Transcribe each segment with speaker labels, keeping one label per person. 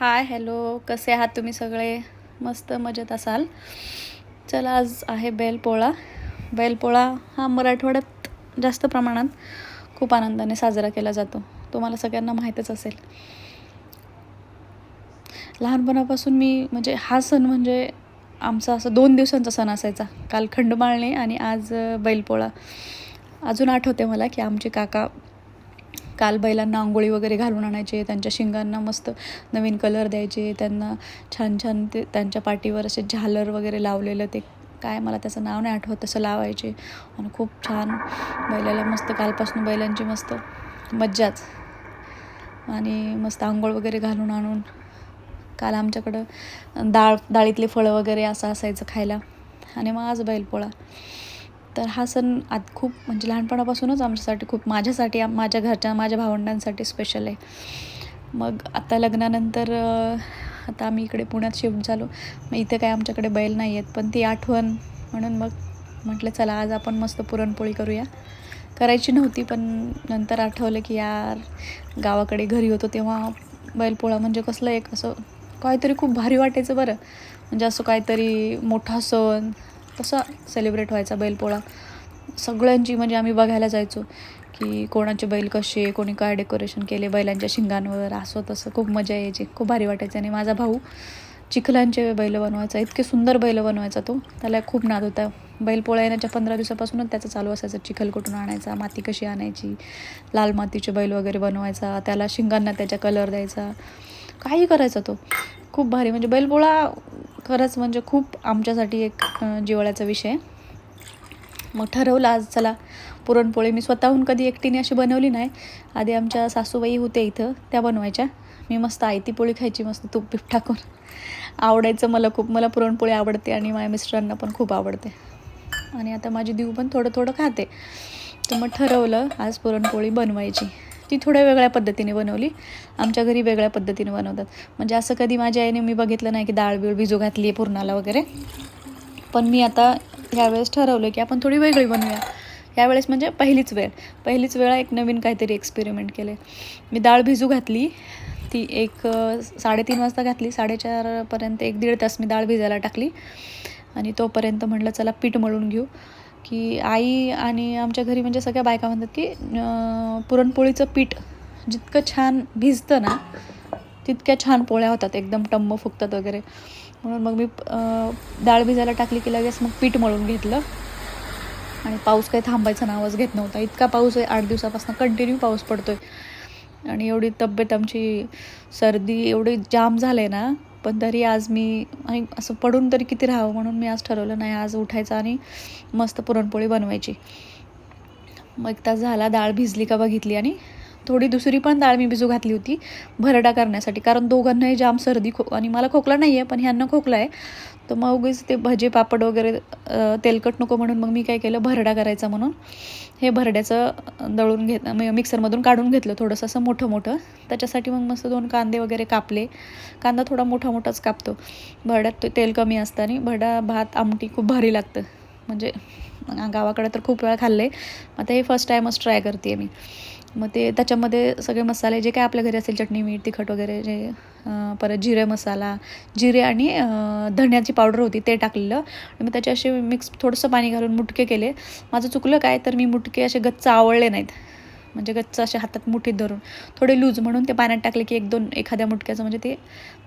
Speaker 1: Hi hello. कसे आहात तुम्ही सगळे? मस्त मजेत असाल? चला आज आहे बैलपोळा. बैलपोळा हा मराठवाड्यात जास्त प्रमाणात खूप आनंदाने साजरा केला जातो. तुम्हाला सगळ्यांना माहीतच असेल. लहानपणापासून मी म्हणजे हा सण म्हणजे आमचा असं दोन दिवसांचा सण असायचा. काल खंडमाळणे आणि आज बैलपोळा. अजून आठवते मला की आमचे काका काल बैलांना आंघोळी वगैरे घालून आणायचे त्यांच्या शिंगांना मस्त नवीन कलर द्यायचे त्यांना छान छान ते त्यांच्या पाठीवर असे झालर वगैरे लावलेलं ते काय मला त्याचं नाव नाही आठवत तसं लावायचे. आणि खूप छान बैलाला मस्त कालपासून बैलांची मस्त मज्जाच. आणि मस्त आंघोळ वगैरे घालून आणून काल आमच्याकडं डाळ डाळीतले फळं वगैरे असं असायचं खायला. आणि मग आज बैलपोळा. तर हा सण आत खूप म्हणजे लहानपणापासूनच आमच्यासाठी खूप माझ्यासाठी आम- माझ्या घरच्या माझ्या भावंडांसाठी स्पेशल आहे. मग आता लग्नानंतर आता आम्ही इकडे पुण्यात शिफ्ट झालो. मग इथे काय आमच्याकडे बैल नाही आहेत पण ती आठवण म्हणून मग म्हटलं चला आज आपण मस्त पुरणपोळी करूया. करायची नव्हती पण नंतर आठवलं की यार गावाकडे घरी होतो तेव्हा बैलपोळा म्हणजे कसलं एक असं काहीतरी खूप भारी वाटायचं बरं. म्हणजे असं काहीतरी मोठा सण तसा सेलिब्रेट व्हायचा बैलपोळा. सगळ्यांची म्हणजे आम्ही बघायला जायचो की कोणाचे बैल कसे कोणी काय डेकोरेशन केले बैलांच्या शिंगांवर असं तसं खूप मजा यायची खूप भारी वाटायचं. आणि माझा भाऊ चिखलांचे बैल बनवायचा इतके सुंदर बैल बनवायचा तो. त्याला खूप नाद होता. बैलपोळा येण्याच्या पंधरा दिवसापासूनच त्याचं चालू असायचं. चिखल कुठून आणायचा माती कशी आणायची लाल मातीचे बैल वगैरे बनवायचा त्याला शिंगांना त्याच्या कलर द्यायचा. काही करायचा तो. खूप भारी. म्हणजे बैलपोळा खरंच म्हणजे खूप आमच्यासाठी एक जिवाळ्याचा विषय. मग ठरवलं आज चला पुरणपोळी. मी स्वतःहून कधी एकटीने अशी बनवली नाही. आधी आमच्या सासूबाई होते इथं त्या बनवायच्या. मी मस्त आयती पोळी खायची मस्त तूप बीप टाकून. आवडायचं मला खूप. मला पुरणपोळी आवडते आणि माझ्या मिस्टरांना पण खूप आवडते. आणि आता माझी देऊ पण थोडं थोडं खाते. तर मग ठरवलं आज पुरणपोळी बनवायची. ती थोड्या वेगळ्या पद्धतीने बनवली. आमच्या घरी वेगळ्या पद्धतीने बनवतात. म्हणजे असं कधी माझ्या आईने मी बघितलं नाही की डाळ बिळ भिजू घातली आहे पुरणाला वगैरे. पण मी आता ह्यावेळेस ठरवलं की आपण थोडी वेगळी बनवूया. यावेळेस म्हणजे पहिलीच वेळ. पहिलीच वेळा एक नवीन काहीतरी एक्सपेरिमेंट केले मी डाळ भिजू घातली. ती एक साडेतीन वाजता घातली. साडेचारपर्यंत एक दीड तास मी डाळ भिजायला टाकली. आणि तोपर्यंत म्हटलं चला पीठ मळून घेऊ. की आई आणि आमच्या घरी म्हणजे सगळ्या बायका म्हणतात की पुरणपोळीचं पीठ जितकं छान भिजतं ना तितक्या छान पोळ्या होतात. एकदम टम्म फुगतात वगैरे. म्हणून मग मी डाळ भिजायला टाकली की लगेच मग पीठ मळून घेतलं. आणि पाऊस काही थांबायचं नावच घेत नव्हता. इतका पाऊस आहे आठ दिवसापासून कंटिन्यू पाऊस पडतो आहे आणि एवढी तब्येत आमची सर्दी एवढी जाम झालं आहे ना पण तरी आज मी आणि असं पडून तरी किती राहावं म्हणून मी आज ठरवलं नाही आज उठायचं आणि मस्त पुरणपोळी बनवायची. मग एक तास झाला डाळ भिजली का बघितली आणि थोडी दुसरी पण डाळ मी भिजू घातली होती भरडा करण्यासाठी. कारण दोघांनाही जाम सर्दी खो आणि मला खोकला नाही आहे पण ह्यांना खोकला आहे. तर मग उगीच ते भजे पापड वगैरे तेलकट नको म्हणून मग मी काय केलं भरडा करायचा म्हणून. हे भरड्याचं दळून घेत मिक्सरमधून काढून घेतलं थोडंसं असं मोठं मोठं. त्याच्यासाठी मग मस्त दोन कांदे वगैरे कापले. कांदा थोडा मोठा मोठाच कापतो. भरड्यात ते तेल कमी असतं आणि भरडा भात आमटी खूप भारी लागतं. म्हणजे गावाकडे तर खूप वेळा खाल्ले आता हे फर्स्ट टाईमच ट्राय करते मी. मग ते त्याच्यामध्ये सगळे मसाले जे काय आपल्या घरी असेल चटणी मीठ तिखट वगैरे जे परत जिरे मसाला जिरे आणि धण्याची पावडर होती ते टाकलेलं. आणि मग त्याचे असे मिक्स थोडंसं पाणी घालून मुटके केले. माझं चुकलं काय तर मी मुटके असे गच्च आवळले नाहीत. म्हणजे गच्च असे हातात मुठीत धरून. थोडे लूज म्हणून ते पाण्यात टाकले की एक दोन एखाद्या मुटक्याचं म्हणजे ते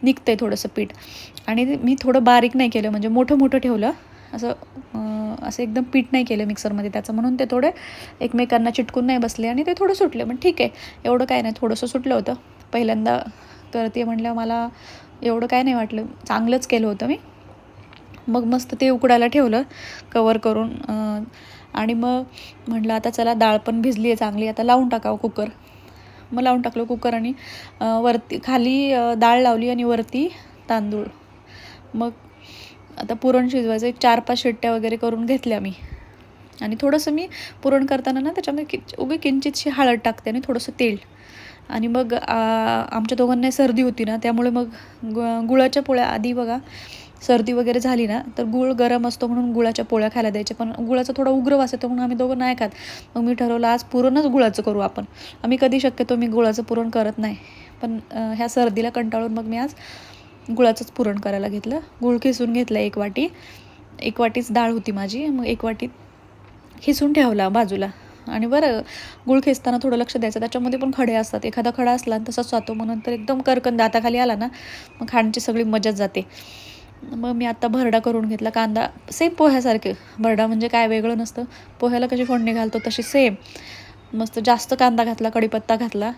Speaker 1: निघतं आहे थोडंसं पीठ. आणि मी थोडं बारीक नाही केलं. म्हणजे मोठं मोठं ठेवलं. असं असं एकदम पीठ नाही केलं मिक्सरमध्ये त्याचं. म्हणून ते थोडे एकमेकांना चिटकून नाही बसले आणि ते थोडं सुटले. पण ठीक आहे एवढं काय नाही. थोडंसं सुटलं होतं. पहिल्यांदा करते म्हटलं मला एवढं काय नाही वाटलं. चांगलंच केलं होतं मी. मग मस्त ते उकडायला ठेवलं कवर करून. आणि मग म्हटलं आता चला डाळ पण भिजली आहे चांगली. आता लावून टाकावं कुकर. मग लावून टाकलं कुकर आणि वरती खाली डाळ लावली आणि वरती तांदूळ. मग आता पुरण शिजवायचं एक चार पाच शिट्ट्या वगैरे करून घेतल्या मी. आणि थोडंसं मी पुरण करताना ना त्याच्यामध्ये कि उगी किंचितशी हळद टाकते आणि थोडंसं तेल. आणि मग आमच्या दोघांनाही सर्दी होती ना त्यामुळे मग गु गुळाच्या पोळ्या आधी बघा सर्दी वगैरे झाली ना तर गुळ गरम असतो म्हणून गुळाच्या पोळ्या खायला द्यायच्या. पण गुळाचा थोडा उग्र वास येतो म्हणून आम्ही दोघं नाही खात. मग मी ठरवलं आज पुरणच गुळाचं करू आपण. आम्ही कधी शक्यतो मी गुळाचं पुरण करत नाही. पण ह्या सर्दीला कंटाळून मग मी आज गुळाचंच पुरण करायला घेतलं. गुळ खिसून घेतलं एक वाटी. एक वाटीच डाळ होती माझी. मग एक वाटी खिसून ठेवला बाजूला. आणि बरं गुळ खेचताना थोडं लक्ष द्यायचं. त्याच्यामध्ये पण खडे असतात. एखादा खडा असला आणि तसाच जातो मग नंतर एकदम करकन दाताखाली आला ना मग खाण्याची सगळी मजाच जाते. मग मी आत्ता भरडा करून घेतला. कांदा सेम पोह्यासारखे. भरडा म्हणजे काय वेगळं नसतं. पोह्याला कशी फोडणी घालतो तशी सेम मस्त जास्त कांदा घातला कढीपत्ता घातला.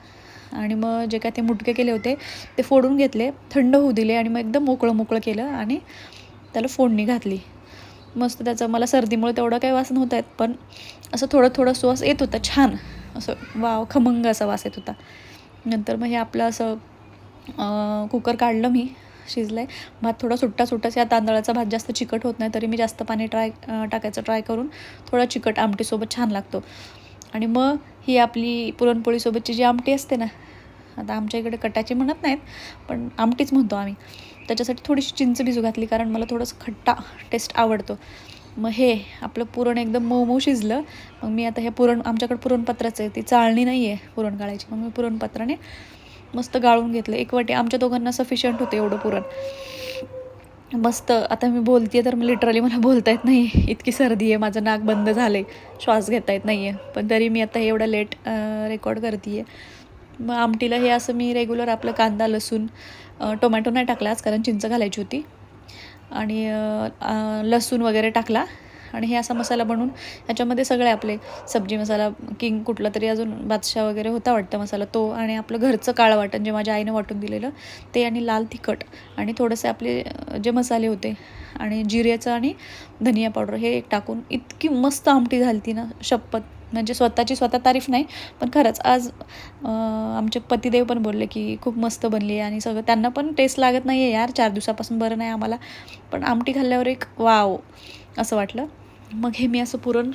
Speaker 1: आणि मग जे काय ते मुटके केले होते ते फोडून घेतले थंड होऊ दिले आणि मग एकदम मोकळं मोकळं केलं आणि त्याला फोडणी घातली. मस्त त्याचं मला सर्दीमुळे तेवढं काही वास नव्हता येत पण असं थोडं थोडं सुवास येत होता छान. असं वाव खमंग असा वास येत होता. नंतर मग हे आपलं असं कुकर काढलं मी शिजलं आहे भात थोडा सुट्टा सुट्टाच या तांदळाचा भात जास्त चिकट होत नाही तरी मी जास्त पाणी ट्राय टाकायचं ट्राय करून थोडा चिकट आमटीसोबत छान लागतो. आणि मग ही आपली पुरणपोळीसोबतची जी आमटी असते ना आता आमच्या इकडे कटाची म्हणत नाहीत पण आमटीच म्हणतो आम्ही. त्याच्यासाठी थोडीशी चिंच भिजू घातली कारण मला थोडंसं खट्टा टेस्ट आवडतो. मग हे आपलं पुरण एकदम मऊ मऊ शिजलं मग मी आता हे पुरण आमच्याकडे पुरणपत्राचं आहे ती चाळणी नाही आहे पुरण काढायची मग मी पुरणपत्राने मस्त गाळून घेतलं. एक वाटी आमच्या दोघांना सफिशियंट होतं एवढं पुरण. मस्त. आता मी बोलते तर लिटरली मला बोलता येत नाही इतकी सर्दी आहे माझं नाक बंद झालं आहे श्वास घेता येत नाही आहे पण तरी मी आता एवढं लेट रेकॉर्ड करते आहे मग आमटीला हे असं मी रेग्युलर आपलं कांदा लसूण टोमॅटो नाही टाकला आज कारण चिंच घालायची होती. आणि लसूण वगैरे टाकला. आणि हे असा मसाला बनवून ह्याच्यामध्ये सगळे आपले सब्जी मसाला किंग कुठला तरी अजून बादशाह वगैरे होता वाटतं मसाला तो आणि आपलं घरचं काळं वाटण जे माझ्या आईनं वाटून दिलेलं ते आणि लाल तिखट आणि थोडेसे आपले जे मसाले होते आणि जिऱ्याचं आणि धनिया पावडर हे एक टाकून इतकी मस्त आमटी झाली ती ना शपथ. म्हणजे स्वतःची स्वतः तारीफ नाही पण खरंच आज आमचे पतिदेव पण बोलले की खूप मस्त बनली आहे आणि सगळं त्यांना पण टेस्ट लागत नाही आहे यार चार दिवसापासून बरं नाही आम्हाला पण आमटी खाल्ल्यावर एक वाव असं वाटलं. मग हे मी असं पुरण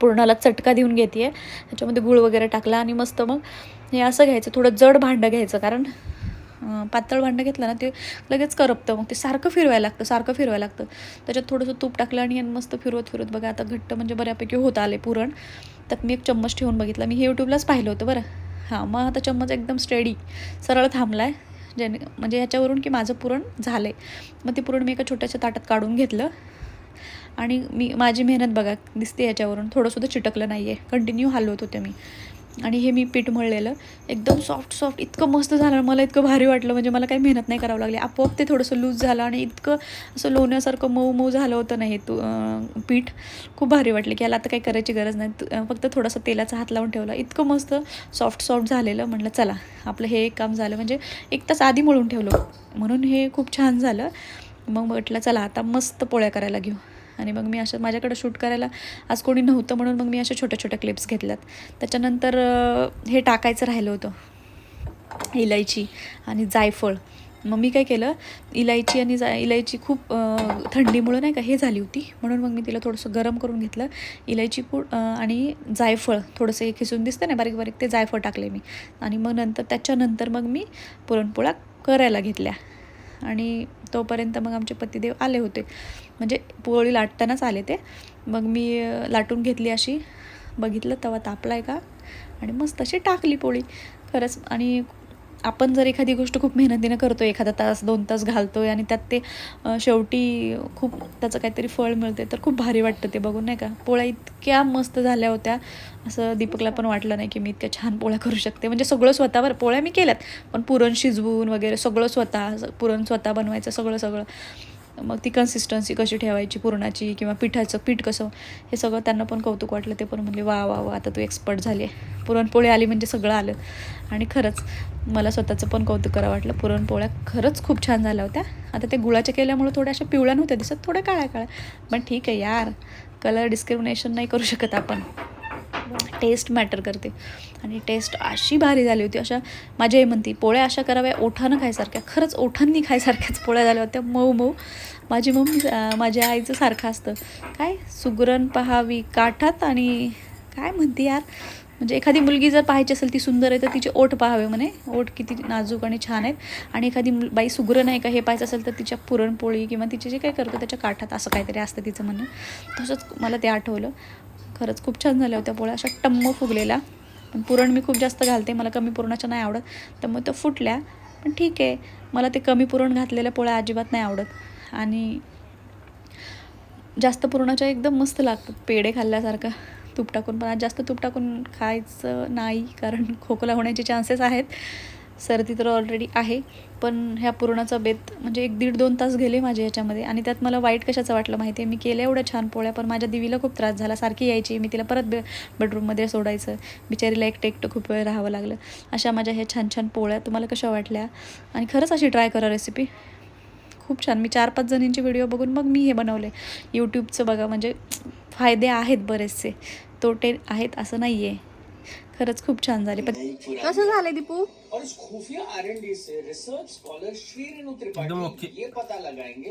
Speaker 1: पुरणाला चटका देऊन घेते आहे ह्याच्यामध्ये गुळ वगैरे टाकला आणि मस्त मग हे असं घ्यायचं थोडं जड भांडं घ्यायचं. कारण पातळ भांडं घेतलं ना ते लगेच करपतं. मग ते सारखं फिरवायला लागतं सारखं फिरवायला लागतं. त्याच्यात थोडंसं तूप टाकलं आणि मस्त फिरवत फिरवत बघा आता घट्ट म्हणजे बऱ्यापैकी होत आले पुरण. त्यात मी एक चम्मच ठेवून बघितला. मी हे यूट्यूबलाच पाहिलं होतं बरं. हां मग आता चम्मच एकदम स्टेडी सरळ थांबला आहे ज्याने म्हणजे ह्याच्यावरून की माझं पुरण झालं आहे मग ते पुरण मी एका छोट्याशा ताटात काढून घेतलं. आणि मी माझी मेहनत बघा दिसते याच्यावरून. थोडंसुद्धा चिटकलं नाही आहे कंटिन्यू हलवत होते मी. आणि हे मी पीठ मळलेलं. एकदम सॉफ्ट सॉफ्ट इतकं मस्त झालं. मला इतकं भारी वाटलं. म्हणजे मला काही मेहनत नाही करावं लागली. आपोआप ते थोडंसं लूज झालं आणि इतकं असं लोण्यासारखं मऊ मऊ झालं होतं नाही तू पीठ. खूप भारी वाटलं की याला आता काही करायची गरज नाही. फक्त थोडासा तेलाचा हात लावून ठेवला. इतकं मस्त सॉफ्ट सॉफ्ट झालेलं. म्हटलं चला आपलं हे एक काम झालं. म्हणजे एक तास आधी मळून ठेवलं. म्हणून हे खूप छान झालं. मग म्हटलं चला आता मस्त पोळ्या करायला घेऊ. आणि मग मी अशा माझ्याकडे शूट करायला आज कोणी नव्हतं म्हणून मग मी अशा छोट्या छोट्या क्लिप्स घेतल्यात. त्याच्यानंतर हे टाकायचं राहिलं होतं. इलायची आणि जायफळ. मग मी काय केलं इलायची आणि जा इलायची खूप थंडीमुळं नाही का हे झाली होती. म्हणून मग मी तिला थोडंसं गरम करून घेतलं. इलायची पूड आणि जायफळ. थोडंसं हे खिसून दिसतं ना बारीक बारीक ते जायफळ टाकले मी. आणि मग नंतर त्याच्यानंतर मग मी पुरणपोळा करायला घेतल्या. आणि तोपर्यंत मग आमचे पतिदेव आले होते. म्हणजे पोळी लाटतानाच आले ते. मग मी लाटून घेतली अशी. बघितलं तवा तापला आहे का? आणि मस्त अशी टाकली पोळी. खरंच. आणि आपण जर एखादी गोष्ट खूप मेहनतीनं करतो एखादा तास दोन तास घालतोय आणि त्यात ते शेवटी खूप त्याचं काहीतरी फळ मिळते तर खूप भारी वाटतं ते बघून नाही का? पोळ्या इतक्या मस्त झाल्या होत्या. असं दीपकला पण वाटलं नाही की मी इतक्या छान पोळ्या करू शकते. म्हणजे सगळं स्वतःवर पोळ्या मी केल्यात पण पुरण शिजवून वगैरे सगळं स्वतः पुरण स्वतः बनवायचं सगळं सगळं. मग ती कन्सिस्टन्सी कशी ठेवायची? पुरणाची किंवा पिठाचं पीठ कसं? हे सगळं त्यांना पण कौतुक वाटलं. ते पण म्हणले वा वा वा आता तू एक्सपर्ट झाली आहे. पुरणपोळी आली म्हणजे सगळं आलं. आणि खरंच मला स्वतःचं पण कौतुक करावं वाटलं. पुरणपोळ्या खरंच खूप छान झाल्या होत्या. आता ते गुळाच्या केल्यामुळे थोड्या अशा पिवळ्या नव्हत्या दिसत थोड्या काळ्या काळ्या. पण ठीक आहे यार. कलर डिस्क्रिमिनेशन नाही करू शकत आपण. टेस्ट मॅटर करते. आणि टेस्ट अशी भारी झाली होती अशा माझी आई म्हणती पोळ्या अशा कराव्या ओठानं खायसारख्या. खरंच ओठांनी खायसारख्याच पोळ्या झाल्या होत्या मऊ मऊ. माझी मम्मी माझ्या आईचं सारखं असतं. काय सुगरण पहावी काठात आणि काय म्हणते यार म्हणजे एखादी मुलगी जर पाहायची असेल ती सुंदर आहे तर तिचे ओठ पाहावे म्हणे. ओठ किती नाजूक आणि छान आहेत. आणि एखादी बाई सुगरण आहे का हे पाहायचं असेल तर तिच्या पुरणपोळी किंवा तिचे जे काही करतो त्याच्या काठात असं काहीतरी असतं तिचं म्हणणं. तसंच मला ते आठवलं. खरंच खूप छान झाल्या होत्या पोळ्या. अशा टम्म फुगलेल्या. पण पुरण मी खूप जास्त घालते. मला कमी पुरणाच्या नाही आवडत. त्यामुळे त्या फुटल्या. पण ठीक आहे. मला ते कमी पुरण घातलेल्या पोळ्या अजिबात नाही आवडत. आणि जास्त पुरणाच्या एकदम मस्त लागतात. पेढे खाल्ल्यासारखं. तूप टाकून. पण आज जास्त तूप टाकून खायचं नाही. कारण खोकला होण्याचे चान्सेस आहेत. सर्दी तर ऑलरेडी आहे पण ह्या पुरणाचा बेत म्हणजे एक दीड दोन तास गेले माझे याच्यामध्ये आणि त्यात मला वाईट कशाचं वाटलं माहिती आहे? मी केल्या एवढ्या छान पोळ्या पण माझ्या दिवीला खूप त्रास झाला. सारखी यायची मी तिला परत बे बेडरूममध्ये सोडायचं. बिचारीला एकटं एकटं खूप वेळ राहावं लागलं. अशा माझ्या ह्या छान छान पोळ्या तुम्हाला कशा वाटल्या? आणि खरंच अशी ट्राय करा रेसिपी खूप छान. मी चार पाच जणींचे व्हिडिओ बघून मग मी हे बनवले. यूट्यूबचं बघा म्हणजे फायदे आहेत बरेचसे. तोटे आहेत असं नाही आहे खरंच खूप छान झाले. पण कसं झालं दीपू?
Speaker 2: और इस खुफिया आर एन डी से रिसर्च स्कॉलर श्री रेणु त्रिपाठी
Speaker 3: एकदम okay.
Speaker 2: ये पता लगाएंगे